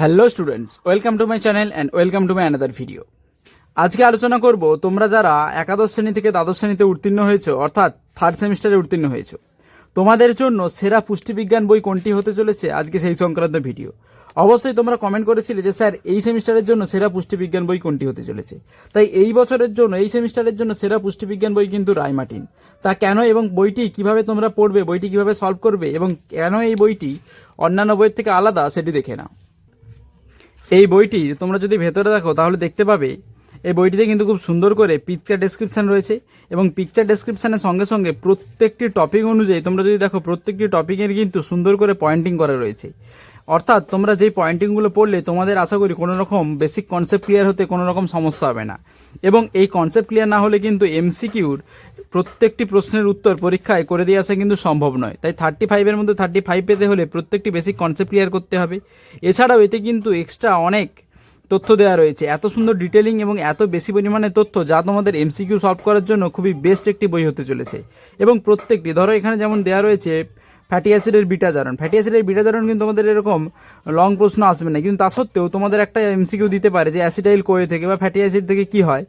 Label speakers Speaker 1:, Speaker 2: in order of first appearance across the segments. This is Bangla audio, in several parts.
Speaker 1: Hello students welcome to my channel and welcome to my another video আজকে আলোচনা করব তোমরা যারা একাদশ শ্রেণি থেকে দ্বাদশ শ্রেণীতে উত্তীর্ণ হয়েছো, অর্থাৎ থার্ড সেমিস্টারে উত্তীর্ণ হয়েছো, তোমাদের জন্য সেরা পুষ্টিবিজ্ঞান বই কোনটি হতে চলেছে আজকে সেই সংক্রান্ত ভিডিও অবশ্যই তোমরা কমেন্ট করেছিলে যে, স্যার, এই সেমিস্টারের জন্য সেরা পুষ্টিবিজ্ঞান বই কোনটি হতে চলেছে? তাই এই বছরের জন্য, এই সেমিস্টারের জন্য সেরা পুষ্টিবিজ্ঞান বই কিন্তু রায়মার্টিন তা কেন এবং বইটি কীভাবে তোমরা পড়বে, বইটি কীভাবে সলভ করবে এবং কেন এই বইটি অন্যান্য বইয়ের থেকে আলাদা, সেটি দেখে নাও। এই বইটি তোমরা যদি ভেতরে দেখো, তাহলে দেখতে পাবে, এই বইটিতে কিন্তু খুব সুন্দর করে পিকচার ডেসক্রিপশান রয়েছে এবং পিকচার ডেসক্রিপশানের সঙ্গে সঙ্গে প্রত্যেকটি টপিক অনুযায়ী তোমরা যদি দেখো, প্রত্যেকটি টপিকের কিন্তু সুন্দর করে পয়েন্টিং করা রয়েছে। অর্থাৎ তোমরা যেই পয়েন্টিংগুলো পড়লে, তোমাদের আশা করি কোনো রকম বেসিক কনসেপ্ট ক্লিয়ার হতে কোনো রকম সমস্যা হবে না। এবং এই কনসেপ্ট ক্লিয়ার না হলে কিন্তু এমসিকিউর প্রত্যেকটি প্রশ্নের উত্তর পরীক্ষায় করে দিয়ে আসা কিন্তু সম্ভব নয়। তাই থার্টি ফাইভের মধ্যে থার্টি ফাইভ পেতে হলে প্রত্যেকটি বেসিক কনসেপ্ট ক্লিয়ার করতে হবে। এছাড়াও এতে কিন্তু এক্সট্রা অনেক তথ্য দেওয়া রয়েছে। এত সুন্দর ডিটেলিং এবং এত বেশি পরিমাণে তথ্য যা তোমাদের এমসিকিউ সলভ করার জন্য খুবই বেস্ট একটি বই হতে চলেছে। এবং প্রত্যেকটি, ধরো এখানে যেমন দেওয়া রয়েছে ফ্যাটি অ্যাসিডের বিটাজারণ ফ্যাটি অ্যাসিডের বিটাজারণ কিন্তু তোমাদের এরকম লং প্রশ্ন আসবে না। কিন্তু তা সত্ত্বেও তোমাদের একটা এমসিকিউ দিতে পারে যে অ্যাসিডাইল কোয়ে থেকে বা ফ্যাটি অ্যাসিড থেকে কি হয়।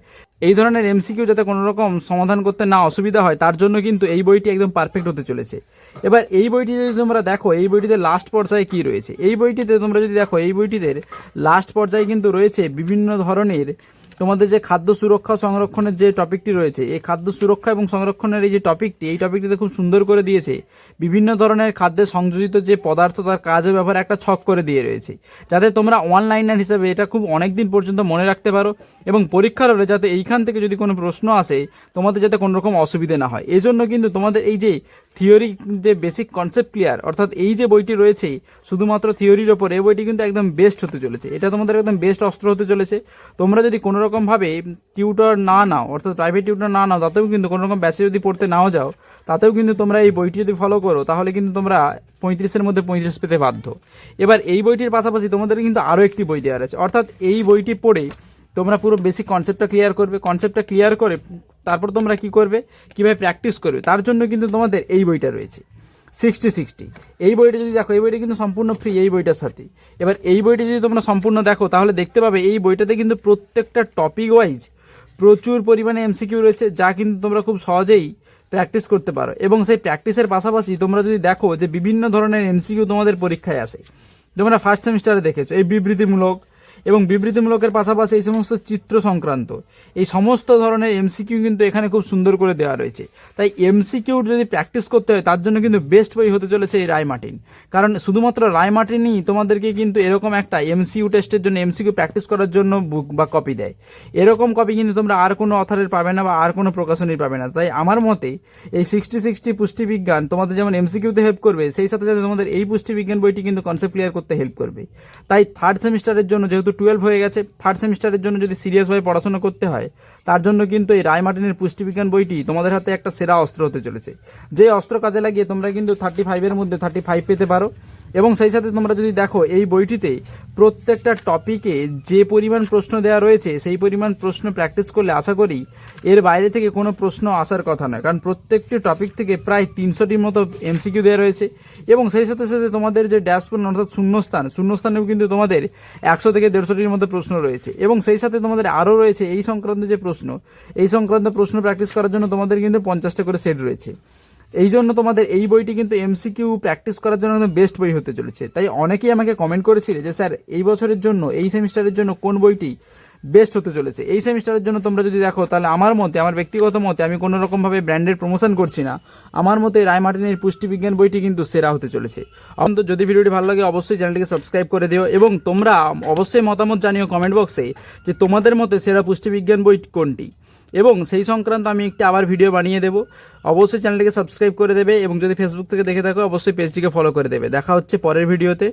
Speaker 1: এই ধরনের এমসিকিউ যাতে কোনো রকম সমাধান করতে না অসুবিধা হয়, তার জন্য কিন্তু এই বইটি একদম পারফেক্ট হতে চলেছে। এবার এই বইটি যদি তোমরা দেখো, এই বইটিতে লাস্ট পর্যায়ে কি রয়েছে? এই বইটিতে তোমরা যদি দেখো, এই বইটিতে লাস্ট পর্যায়ে কিন্তু রয়েছে বিভিন্ন ধরনের তোমাদের যে খাদ্য সুরক্ষা সংরক্ষণের যে টপিকটি রয়েছে, এই খাদ্য সুরক্ষা এবং সংরক্ষণের এই যে টপিকটি এই টপিকটিতে খুব সুন্দর করে দিয়েছে। বিভিন্ন ধরনের খাদ্যে সংযোজিত যে পদার্থ, তার কাজ ও ব্যাপারে একটা ছক করে দিয়ে রয়েছে। যাতে তোমরা অনলাইনার হিসেবে এটা খুব অনেক দিন পর্যন্ত মনে রাখতে পারো এবং পরীক্ষার হলে যাতে এইখান থেকে যদি কোনো প্রশ্ন আসে, তোমাদের যাতে কোনো রকম অসুবিধে না হয়। এই জন্য কিন্তু তোমাদের এই যে থিওরি যে বেসিক কনসেপ্ট ক্লিয়ার অর্থাৎ এই যে বইটি রয়েছে শুধুমাত্র থিওরির ওপর, এই বইটি কিন্তু একদম বেস্ট হতে চলেছে। এটা তোমাদের একদম বেস্ট অস্ত্র হতে চলেছে। তোমরা যদি কোনো রকমভাবে টিউটর না নাও, অর্থাৎ প্রাইভেট টিউটর না নাও, তাতেও কিন্তু কোনো রকম ব্যাচে যদি পড়তে নাও যাও, তাতেও কিন্তু তোমরা এই বইটি যদি ফলো করো, তাহলে কিন্তু তোমরা পঁয়ত্রিশের মধ্যে পঁয়ত্রিশ পেতে বাধ্য। এবার এই বইটির পাশাপাশি তোমাদের কিন্তু আরও একটি বই দেওয়া রয়েছে অর্থাৎ এই বইটি পড়ে তোমরা পুরো বেসিক কনসেপ্টটা ক্লিয়ার করবে। কনসেপ্টটা ক্লিয়ার করে তারপর তোমরা কি করবে? কীভাবে প্র্যাকটিস করবে? তার জন্য কিন্তু তোমাদের এই বইটা রয়েছে। সিক্সটি সিক্সটি এই বইটা যদি দেখো, এই বইটা কিন্তু সম্পূর্ণ ফ্রি এই বইটার সাথে। এবার এই বইটা যদি তোমরা সম্পূর্ণ দেখো, তাহলে দেখতে পাবে এই বইটাতে কিন্তু প্রত্যেকটা টপিক ওয়াইজ প্রচুর পরিমাণে এমসিকিউ রয়েছে, যা কিন্তু তোমরা খুব সহজেই প্র্যাকটিস করতে পারো। এবং সেই প্র্যাকটিসের পাশাপাশি তোমরা যদি দেখো যে বিভিন্ন ধরনের এমসিকিউ তোমাদের পরীক্ষায় আসে। তোমরা ফার্স্ট সেমিস্টারে দেখেছ, এই বিবৃতিমূলক এবং বিবৃতিমূলকের পাশাপাশি এই সমস্ত চিত্র সংক্রান্ত। এই সমস্ত ধরনের এমসিকিউ কিন্তু এখানে খুব সুন্দর করে দেওয়া রয়েছে। তাই এমসিকিউর যদি প্র্যাকটিস করতে হয়, তার জন্য কিন্তু বেস্ট বই হতে চলেছে এই রায় মার্টিন কারণ শুধুমাত্র রায় মার্টিনই তোমাদেরকে কিন্তু এরকম একটা এমসিকিউ টেস্টের জন্য এমসিকিউ প্র্যাকটিস করার জন্য বুক বা কপি দেয়। এরকম কপি কিন্তু তোমরা আর কোনো অথারের পাবে না বা আর কোনো প্রকাশনীর পাবে না। তাই আমার মতে এই সিক্সটি সিক্সটি পুষ্টিবিজ্ঞান তোমাদের যেমন এমসিকিউতে হেল্প করবে, সেই সাথে সাথে তোমাদের এই পুষ্টিবিজ্ঞান বইটি কিন্তু কনসেপ্ট ক্লিয়ার করতে হেল্প করবে। তাই থার্ড সেমিস্টারের জন্য যেহেতু টুয়েলভ হয়ে গেছে থার্ড সেমিস্টারের জন্য যদি সিরিয়াসভাবে পড়াশোনা করতে হয়, তার জন্য কিন্তু এই রায় মার্টিনের পুষ্টিবিজ্ঞান বইটি তোমাদের হাতে একটা সেরা অস্ত্র হতে চলেছে। যে অস্ত্র কাজে লাগিয়ে তোমরা কিন্তু থার্টি ফাইভের মধ্যে থার্টি ফাইভ পেতে পারো। এবং সেই সাথে তোমরা যদি দেখো, এই বইটিতে প্রত্যেকটা টপিকে যে পরিমাণ প্রশ্ন দেওয়া রয়েছে, সেই পরিমাণ প্রশ্ন প্র্যাকটিস করলে আশা করি এর বাইরে থেকে কোনো প্রশ্ন আসার কথা নয়। কারণ প্রত্যেকটি টপিক থেকে প্রায় তিনশোটির মতো এমসিকিউ দেওয়া রয়েছে এবং সেই সাথে সাথে তোমাদের যে ড্যাশবোর্ড, অর্থাৎ শূন্যস্থান, শূন্যস্থানেও কিন্তু তোমাদের একশো থেকে দেড়শোটির মতো প্রশ্ন রয়েছে। এবং সেই সাথে তোমাদের আরও রয়েছে এই সংক্রান্ত যে প্রশ্ন, এই সংক্রান্ত প্রশ্ন প্র্যাকটিস করার জন্য তোমাদের কিন্তু পঞ্চাশটা করে সেট রয়েছে। এই জন্য তোমাদের এই বইটি কিন্তু এমসিকিউ প্র্যাকটিস করার জন্য বেস্ট বই হতে চলেছে। তাই অনেকেই আমাকে কমেন্ট করেছিলে যে, স্যার, এই বছরের জন্য, এই সেমিস্টারের জন্য কোন বইটি বেস্ট হতে চলেছে? এই সেমিস্টারের জন্য তোমরা যদি দেখো, তাহলে আমার মতে, আমার ব্যক্তিগত মতে, আমি কোনো রকমভাবে ব্র্যান্ডের প্রমোশন করছি না। আমার মতে রায় মার্টিনের পুষ্টিবিজ্ঞান বইটি কিন্তু সেরা হতে চলেছে। অন্তত যদি ভিডিওটি ভালো লাগে, অবশ্যই চ্যানেলটিকে সাবস্ক্রাইব করে দিও এবং তোমরা অবশ্যই মতামত জানিও কমেন্ট বক্সে যে তোমাদের মতে সেরা পুষ্টিবিজ্ঞান বই কোনটি। এবং সেই সংক্রান্ত আমি একটি আবার ভিডিও বানিয়ে দেবো। অবশ্যই চ্যানেলটিকে সাবস্ক্রাইব করে দেবে এবং যদি ফেসবুক থেকে দেখে থাকো, অবশ্যই পেজটিকে ফলো করে দেবে। দেখা হচ্ছে পরের ভিডিওতে